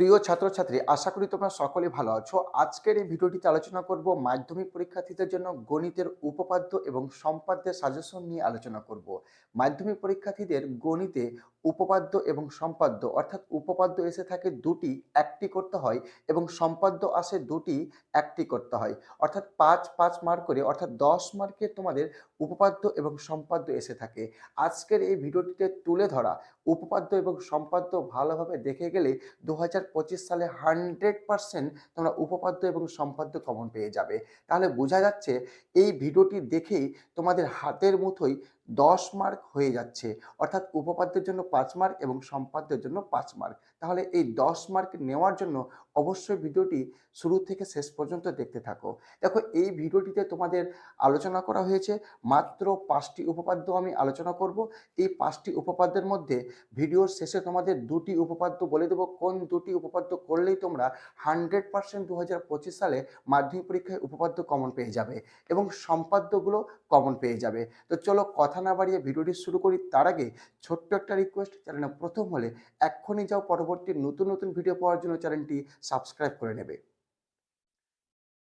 প্রিয় ছাত্রছাত্রী, আশা করি তোমরা সকলে ভালো আছো। আজকের এই ভিডিওটিতে আলোচনা করব মাধ্যমিক পরীক্ষার্থীদের জন্য গণিতের উপপাদ্য এবং সম্পাদ্যের সাজেশন নিয়ে আলোচনা করব। মাধ্যমিক পরীক্ষার্থীদের গণিতে উপপাদ্য এবং সম্পাদ্য, অর্থাৎ উপপাদ্য এসে থাকে দুটি, একটি করতে হয় এবং সম্পাদ্য আসে দুটি, একটি করতে হয়। অর্থাৎ পাঁচ পাঁচ মার্ক করে, অর্থাৎ দশ মার্কে তোমাদের উপপাদ্য এবং সম্পাদ্য এসে থাকে। আজকের এই ভিডিওটিতে তুলে ধরা উপপাদ্য এবং সম্পাদ্য ভালোভাবে দেখে গেলে দু হাজার পঁচিশ সালে হান্ড্রেড পারসেন্ট তোমরা উপপাদ্য এবং সম্পাদ্য কমন পেয়ে যাবে। তাহলে বোঝা যাচ্ছে এই ভিডিওটি দেখেই তোমাদের হাতের মুঠোই দশ মার্ক হয়ে যাচ্ছে। অর্থাৎ উপপাদ্যের জন্য পাঁচ মার্ক এবং সম্পাদ্যের জন্য পাঁচ মার্ক তাহলে এই দশ মার্ক নেওয়ার জন্য অবশ্যই ভিডিওটি শুরু থেকে শেষ পর্যন্ত দেখতে থাকো। দেখো, এই ভিডিওটিতে তোমাদের আলোচনা করা হয়েছে, মাত্র পাঁচটি উপপাদ্য আমি আলোচনা করব। এই পাঁচটি উপপাদ্যের মধ্যে ভিডিওর শেষে তোমাদের দুটি উপপাদ্য বলে দেবো। কোন দুটি উপপাদ্য করলেই তোমরা হান্ড্রেড পার্সেন্ট দু হাজার পঁচিশ সালে মাধ্যমিক পরীক্ষায় উপপাদ্য কমন পেয়ে যাবে এবং সম্পাদ্যগুলো কমন পেয়ে যাবে। তো চলো কথা না বাড়িয়ে ভিডিওটি শুরু করি, তার আগে ছোট্ট একটা রিকোয়েস্ট চ্যানেলে প্রথম হলে এক্ষুনি যাও পরবর্তী নতুন নতুন ভিডিও পাওয়ার জন্য চ্যানেলটি সাবস্ক্রাইব করে নেবে।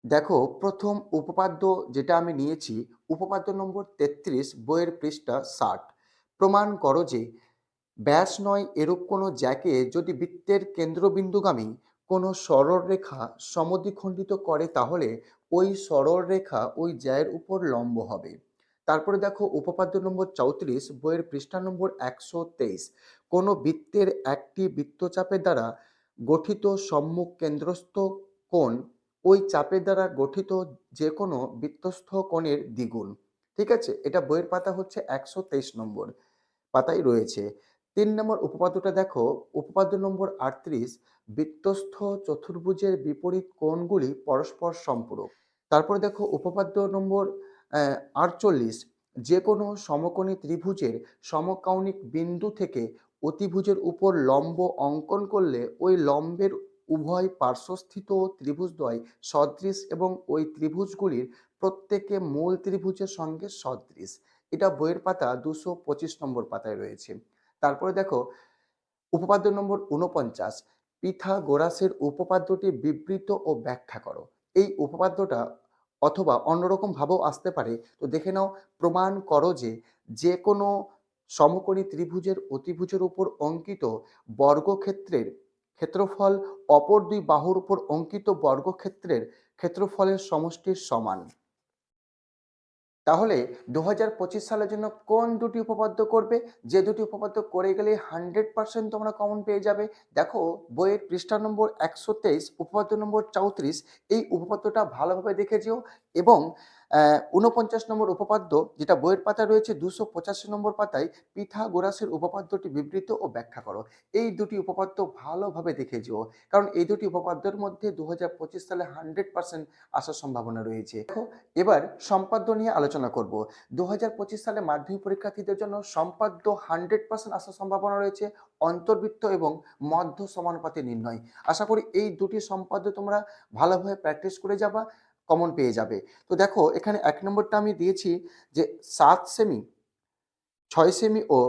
দেখো, প্রথম উপপাদ্য যেটা আমি নিয়েছি, উপপাদ্য নম্বর তেত্রিশ, বইয়ের পৃষ্ঠা ষাট। প্রমাণ করো যে, ব্যাস নয় এরূপ কোনো জ্যাকে যদি বৃত্তের কেন্দ্রবিন্দুগামী কোনো সরলরেখা সমদ্বিখণ্ডিত করে, তাহলে ওই সরলরেখা ওই জ্যায়ের উপর লম্ব হবে। তারপরে দেখো উপপাদ্য নম্বর চৌত্রিশ, বইয়ের পৃষ্ঠা নম্বর একশো তেইশ। কোনো বৃত্তের একটি বৃত্তচাপের দ্বারা গঠিত সম্মুখ কেন্দ্রস্থ কোণ ওই চাপের দ্বারা গঠিত যে কোনো বৃত্তস্থ কোণের দ্বিগুণ। ঠিক আছে? এটা বইয়ের পাতা হচ্ছে একশো তেইশ নম্বর পাতায় রয়েছে। তিন নম্বর উপপাদ্যটা দেখো, উপপাদ্য নম্বর আটত্রিশ, বৃত্তস্থ চতুর্ভুজের বিপরীত কোণগুলি পরস্পর সম্পূরক। তারপরে দেখো উপপাদ্য নম্বর আটচল্লিশ যে কোনো সমকোণী ত্রিভুজের সমকৌণিক বিন্দু থেকে অতিভুজের উপর লম্ব অঙ্কন করলে ওই লম্বের উভয় পার্শ্বস্থিত ত্রিভুজদ্বয় সদৃশ এবং ওই ত্রিভুজগুলির প্রত্যেকে মূল ত্রিভুজের সঙ্গে সদৃশ। এটা বইয়ের পাতা দুশো পঁচিশ নম্বর পাতায় রয়েছে। তারপরে দেখো, উপপাদ্য নম্বর উনপঞ্চাশ পিথাগোরাসের উপপাদ্যটি বিবৃত ও ব্যাখ্যা করো। এই উপপাদ্যটা অথবা অন্যরকম ভাবেও আসতে পারে, তো দেখে নাও, প্রমাণ করো যে যে কোনো সমকোণী ত্রিভুজের অতিভুজের উপর অঙ্কিত বর্গক্ষেত্রের ক্ষেত্রফল অপর দুই বাহুর উপর অঙ্কিত বর্গক্ষেত্রের ক্ষেত্রফলের সমষ্টির সমান। তাহলে দু হাজার পঁচিশ সালের জন্য কোন দুটি উপপাদ্য করবে? যে দুটি উপপাদ্য করে গেলে হান্ড্রেড পার্সেন্ট তোমরা কমন পেয়ে যাবে। দেখো, বইয়ের পৃষ্ঠা নম্বর একশো তেইশ, উপপাদ্য নম্বর চৌত্রিশ, এই উপপাদ্যটা ভালোভাবে দেখে যেও এবং উনপঞ্চাশ নম্বর উপপাদ্য, যেটা বইয়ের পাতা রয়েছে, দুশো পঁচাশি নম্বর পাতায় পিথাগোরাসের উপপাদ্যটি বিবৃত ও ব্যাখ্যা করো। এই দুটি উপপাদ্য ভালোভাবে দেখে যেও, কারণ এই দুটি উপপাদ্যের মধ্যে দু হাজার পঁচিশ সালে হান্ড্রেড পার্সেন্ট আসার সম্ভাবনা রয়েছে। এবার সম্পাদ্য নিয়ে আলোচনা করব। দু হাজার পঁচিশ সালে মাধ্যমিক পরীক্ষার্থীদের জন্য সম্পাদ্য হান্ড্রেড পার্সেন্ট আসার সম্ভাবনা রয়েছে, অন্তর্বৃত্ত এবং মধ্য সমানুপাতে নির্ণয়। আশা করি এই দুটি সম্পাদ্য তোমরা ভালোভাবে প্র্যাকটিস করে যাবা। কমন পেয়ে যাবে। তো দেখো, এখানে এক নম্বরটা আমি দিয়েছি যে সাত সেমি, ছয় সেমি ও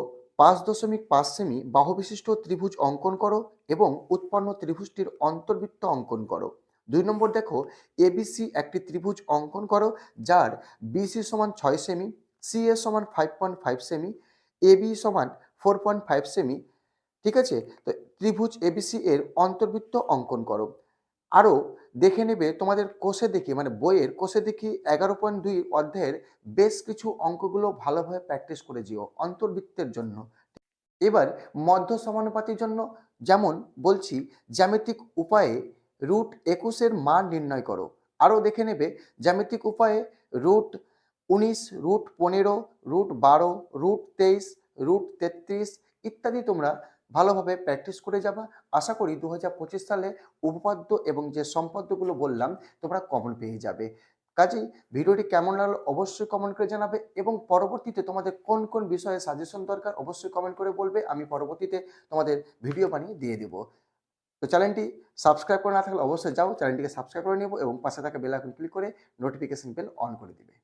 পাঁচ দশমিক পাঁচ সেমি বাহু বিশিষ্ট ত্রিভুজ অঙ্কন করো এবং উৎপন্ন ত্রিভুজটির অন্তর্বৃত্ত অঙ্কন করো। দুই নম্বর দেখো এবিসি একটি ত্রিভুজ অঙ্কন করো, যার বিসি সমান ছয় সেমি, সি এ সমান five point five semi AB সমান ফোর পয়েন্ট ফাইভ সেমি, ঠিক আছে? তো ত্রিভুজ এবিসি এর অন্তর্বৃত্ত অঙ্কন করো। আরও দেখে নেবে তোমাদের কোষে দেখি মানে বইয়ের কোষে দেখি এগারো পয়েন্ট দুই অধ্যায়ের বেশ কিছু অঙ্কগুলো ভালোভাবে প্র্যাকটিস করে যেও অন্তর্বৃত্তের জন্য। এবার মধ্য সমানুপাতির জন্য যেমন বলছি, জ্যামিতিক উপায়ে রুট একুশের মান নির্ণয় করো। আরও দেখে নেবে, জ্যামিতিক উপায়ে রুট উনিশ রুট পনেরো রুট বারো রুট তেইশ রুট তেত্রিশ ইত্যাদি তোমরা ভালোভাবে প্র্যাকটিস করে যাবা। আশা করি দু হাজার পঁচিশ সালে উপপাদ্য এবং যে সম্পাদ্যগুলো বললাম, তোমরা কমন পেয়ে যাবে। কাজেই ভিডিওটি কেমন লাগল অবশ্যই কমেন্ট করে জানাবে এবং পরবর্তীতে তোমাদের কোন কোন বিষয়ে সাজেশন দরকার অবশ্যই কমেন্ট করে বলবে, আমি পরবর্তীতে তোমাদের ভিডিও বানিয়ে দিয়ে দেবো। তো চ্যানেলটি সাবস্ক্রাইব করে না থাকলে অবশ্যই যাও, চ্যানেলটিকে সাবস্ক্রাইব করে নেব এবং পাশে থাকা বেল আইকন ক্লিক করে নোটিফিকেশন বেল অন করে দিবে।